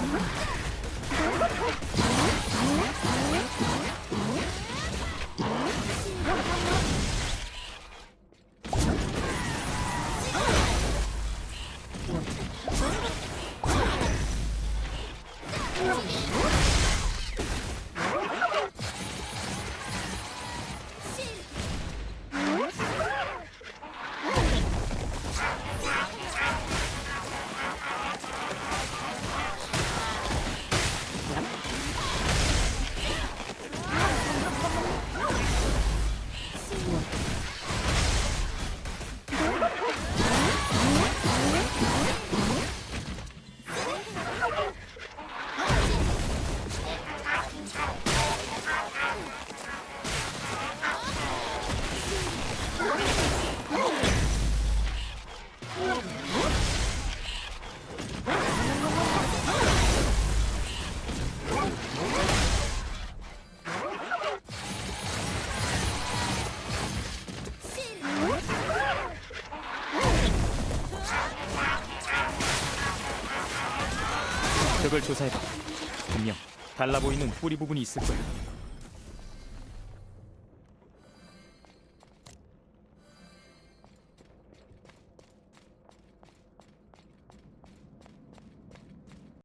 Oh, my God. 적을 조사해봐. 분명 달라 보이는 뿌리 부분이 있을 거야.